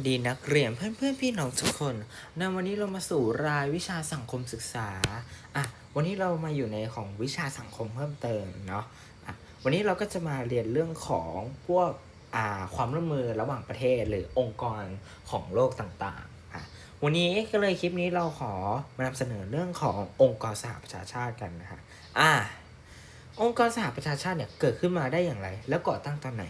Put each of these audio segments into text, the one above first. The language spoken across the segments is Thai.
สดีนักเรียนเพื่อนเพื่อนพี่น้องทุกคนในวันนี้เรามาสู่รายวิชาสังคมศึกษาอะวันนี้เรามาอยู่ในของวิชาสังคมเพิ่มเติมเนาะอะวันนี้เราก็จะมาเรียนเรื่องของพวกอ่าความร่วมมือระหว่างประเทศหรือองค์กรของโลกต่างๆอะวันนี้ก็เลยคลิปนี้เราขอมานำเสนอเรื่องขององค์กรสหประชาชาติกันนะฮะอ่าองค์กรสหประชาชาติเนี่ยเกิดขึ้นมาได้อย่างไร แล้วก่อตั้งตอนไหน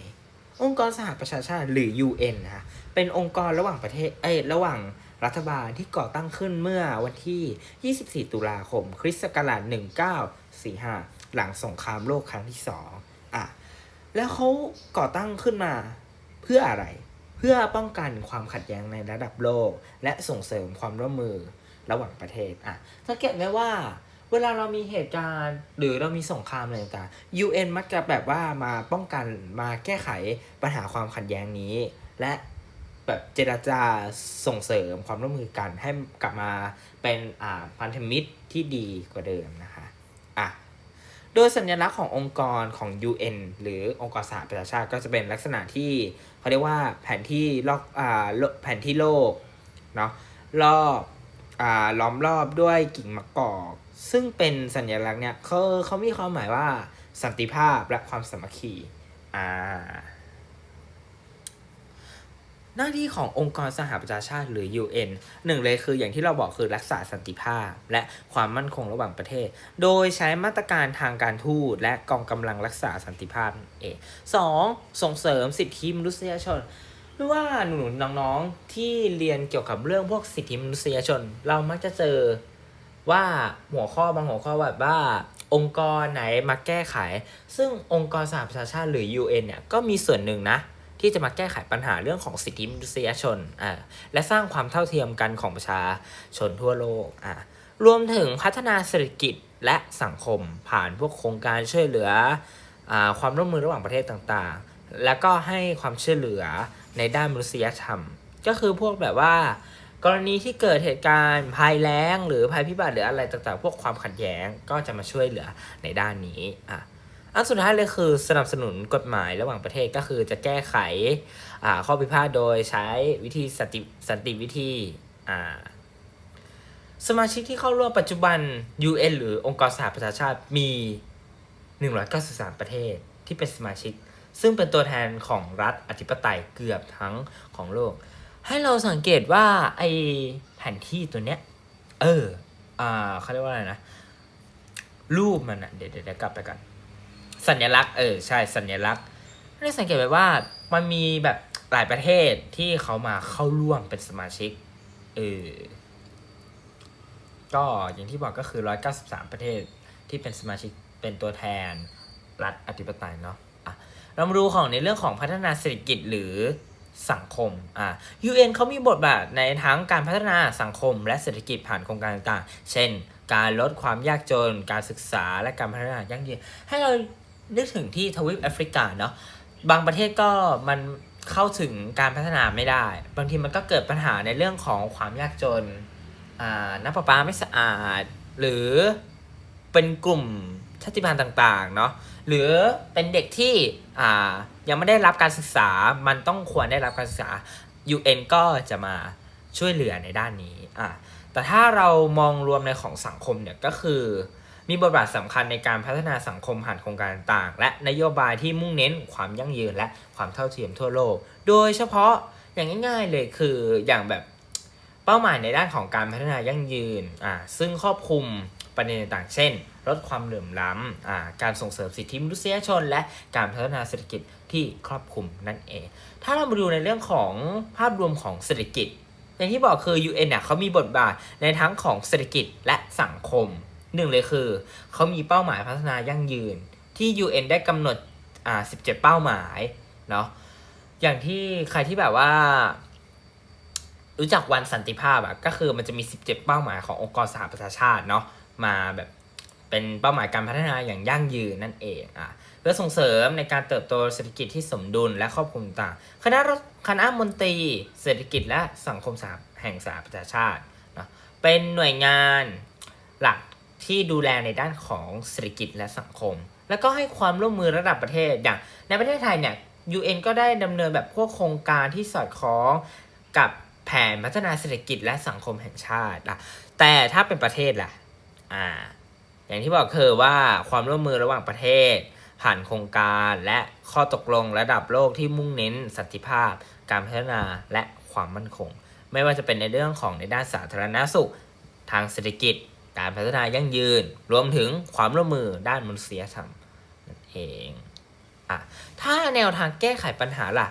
องค์กรสหประชาชาติหรือ UN นะฮะเป็นองค์กรระหว่างประเทศเอ้ระหว่างรัฐบาลที่ก่อตั้งขึ้นเมื่อวันที่ 24 ตุลาคม คริสต์ศักราช 1945 หลังสงครามโลกครั้งที่สองอะแล้วเขาก่อตั้งขึ้นมาเพื่ออะไร เพื่อป้องกันความขัดแย้งในระดับโลก และส่งเสริมความร่วมมือระหว่างประเทศอะสังเกตไหมว่า เวลาเรามีเหตุการณ์ หรือเรามีสงครามอะไรต่างๆ UN มักจะแบบว่ามาป้องกันมาแก้ไขปัญหาความขัดแย้งนี้ และแบบเจรจาส่งเสริมความร่วมมือกันให้กลับมาเป็นอ่าพันธมิตรที่ดีกว่าเดิมนะคะอะโดยสัญลักษณ์ขององค์กรของ UN หรือองค์กรสหประชาชาติก็จะเป็นลักษณะที่เขาเรียกว่าแผนที่ลอกอ่าแผนที่โลกเนาะรอบ ล้อมรอบด้วยกิ่งมะกอก ซึ่งเป็นสัญลักษณ์เนี่ยเขาเขามีความหมายว่าสันติภาพและความสามัคคีอ่าหน้าที่ขององค์กรสหประชาชาติหรือ UN หนึ่งเลยคืออย่างที่เราบอกคือรักษาสันติภาพ และความมั่นคงระหว่างประเทศ โดยใช้มาตรการทางการทูตและกองกำลังรักษาสันติภาพเองสองส่งเสริมสิทธิมนุษยชน ไม่ว่าหนูๆน้องๆที่เรียนเกี่ยวกับเรื่องพวกสิทธิมนุษยชน เรามักจะเจอว่าหัวข้อบางหัวข้อแบบว่า องค์กรไหนมาแก้ไข ซึ่งองค์กรสหประชาชาติหรือ UN เนี่ยก็มีส่วนหนึ่งนะ ที่จะมาแก้ไขปัญหาเรื่องของสิทธิมนุษยชนอ่าและสร้างความเท่าเทียมกันของประชาชนทั่วโลกอ่ารวมถึงพัฒนาเศรษฐกิจและสังคมผ่านพวกโครงการช่วยเหลืออาความร่วมมือระหว่างประเทศต่าง แล้วก็ให้ความช่วยเหลือในด้านมนุษยธรรม ก็คือพวกแบบว่า กรณีที่เกิดเหตุการณ์ภัยแล้ง หรือภัยพิบัติหรืออะไรต่างๆ พวกความขัดแย้งก็จะมาช่วยเหลือในด้านนี้อะอันสุดท้ายเลยคือสนับสนุนกฎหมายระหว่างประเทศก็คือจะแก้ไขอ่าข้อพิพาทโดยใช้วิธีสันติสันติวิธีอ่าสมาชิกที่เข้าร่วมปัจจุบัน UN หรือองค์กรสหประชาชาติมี 193 ประเทศที่เป็นสมาชิก ซึ่งเป็นตัวแทนของรัฐอธิปไตยเกือบทั้งของโลก ให้เราสังเกตว่าไอแผนที่ตัวเนี้ย เออ อ่าเขาเรียกว่าอะไรนะ รูปมันอะเดี๋ยวเดี๋ยวกลับไปกัน สัญลักษณ์ เออ ใช่ สัญลักษณ์ได้สังเกตไว้ว่ามันมีแบบหลายประเทศที่เขามาเข้าร่วมเป็นสมาชิก เออ ก็อย่างที่บอกก็คือ 193 ประเทศที่เป็นสมาชิกเป็นตัวแทนรัฐอธิปไตยเนาะ เรามาดูของในเรื่องของพัฒนาเศรษฐกิจหรือสังคม อะ UN เขามีบทบาทในทั้งการพัฒนาสังคม และเศรษฐกิจผ่านโครงการต่างๆ เช่น การลดความยากจน การศึกษา และการพัฒนายั่งยืน ให้เรานึกถึงที่ทวีปแอฟริกาเนาะ บางประเทศก็มันเข้าถึงการพัฒนาไม่ได้ บางทีมันก็เกิดปัญหาในเรื่องของความยากจน อ่า น้ำประปาไม่สะอาด หรือเป็นกลุ่ม ชาติพันธุ์ต่างๆเนาะหรือเป็นเด็กที่อ่ายังไม่ได้รับการศึกษา มันต้องควรได้รับการศึกษา UN ก็จะมาช่วยเหลือในด้านนี้อะแต่ถ้าเรามองรวมในของสังคมเนี่ยก็คือ มีบทบาทสำคัญในการพัฒนาสังคมผ่านโครงการต่างๆ และนโยบายที่มุ่งเน้นความยั่งยืนและความเท่าเทียมทั่วโลก โดยเฉพาะอย่างง่าย ๆเลยคืออย่างแบบเป้าหมายในด้านของการพัฒนายั่งยืนอ่าซึ่งครอบคลุมประเด็นต่างๆเช่น ลดความเหลื่อมล้ำการส่งเสริมสิทธิมนุษยชน และการพัฒนาเศรษฐกิจที่ครอบคลุมนั่นเอง ถ้าเรามาดูในเรื่องของภาพรวมของเศรษฐกิจอย่างที่บอกคือ UN เนี่ยเขามีบทบาทในทั้งของเศรษฐกิจและสังคมหนึ่งเลยคือ เขามีเป้าหมายพัฒนายั่งยืน ที่ UN ได้กำหนดอ่า17 เป้าหมายเนาะอย่างที่ใครที่แบบว่า รู้จักวันสันติภาพอะก็คือมันจะมี 17 เป้าหมายขององค์กรสหประชาชาติเนาะมาแบบ เป็นเป้าหมายการพัฒนาอย่างยั่งยืนนั่นเองอะเพื่อส่งเสริมในการเติบโตเศรษฐกิจที่สมดุลและครอบคลุมต่างคณะรัฐคณะมนตรี เศรษฐกิจและสังคมสหแห่งสหประชาชาติเนาะเป็นหน่วยงานหลักที่ดูแลในด้านของเศรษฐกิจและสังคม แล้วก็ให้ความร่วมมือระดับประเทศอย่างในประเทศไทยเนี่ย UN ก็ได้ดำเนินแบบพวกโครงการที่สอดคล้องกับแผนพัฒนาเศรษฐกิจและสังคมแห่งชาติล่ะแต่ถ้าเป็นประเทศล่ะอ่า อย่างที่บอกคือว่าความร่วมมือระหว่างประเทศ ผ่านโครงการและข้อตกลงระดับโลกที่มุ่งเน้นสันติภาพ การพัฒนาและความมั่นคง ไม่ว่าจะเป็นในเรื่องของในด้านสาธารณสุข ทางเศรษฐกิจ การพัฒนายั่งยืน รวมถึงความร่วมมือด้านมนุษยธรรมนั่นเองอะถ้าแนวทางแก้ไขปัญหาล่ะ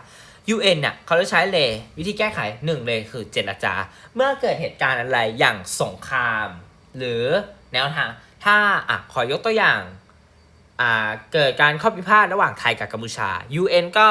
UN เนี่ยเขาจะใช้เลยวิธีแก้ไขหนึ่งเลยคือเจรจา เมื่อเกิดเหตุการณ์อะไรอย่างสงคราม หรือแนวทาง ถ้าอะขอยกตัวอย่างอ่าเกิดการข้อพิพาทระหว่างไทยกับกัมพูชา UN ก็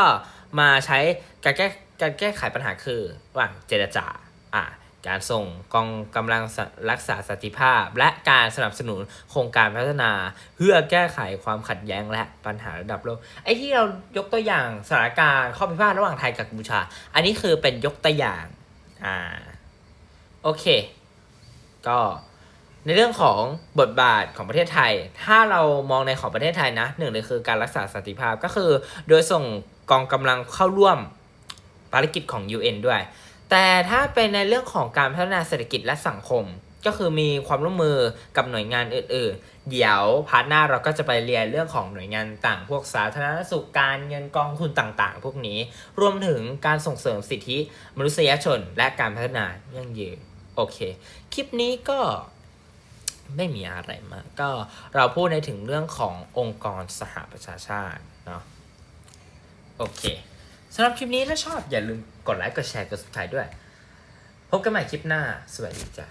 มาใช้การแก้การแก้ไขปัญหาคือระหว่างเจรจาอะการส่งกองกำลังรักษาสันติภาพ และการสนับสนุนโครงการพัฒนา เพื่อแก้ไขความขัดแย้งและปัญหาระดับโลกไอ้ที่เรายกตัวอย่างสถานการณ์ข้อพิพาทระหว่างไทยกับกัมพูชา อันนี้คือเป็นยกตัวอย่างอ่าโอเค ก็ ในเรื่องของบทบาทของประเทศไทย ถ้าเรามองในของประเทศไทยนะหนึ่งเลยคือการรักษาสันติภาพก็คือ โดยส่งกองกำลังเข้าร่วมภารกิจของ UN ด้วย แต่ถ้าเป็นในเรื่องของการพัฒนาเศรษฐกิจและสังคม ก็คือมีความร่วมมือกับหน่วยงานอื่น ๆ เดี๋ยวพาร์ทหน้าเราก็จะไปเรียนเรื่องของหน่วยงานต่างพวกสาธารณสุขการเงินกองทุนต่าง ๆ พวกนี้ รวมถึงการส่งเสริมสิทธิมนุษยชน และการพัฒนายั่งยืนโอเค คลิปนี้ก็ ไม่มีอะไรมากก็เราพูดในถึงเรื่องขององค์กรสหประชาชาติเนาะโอเคสำหรับคลิปนี้ถ้าชอบอย่าลืมกดไลค์กดแชร์กด subscribe ด้วย พบกันใหม่คลิปหน้า สวัสดีจ้ะ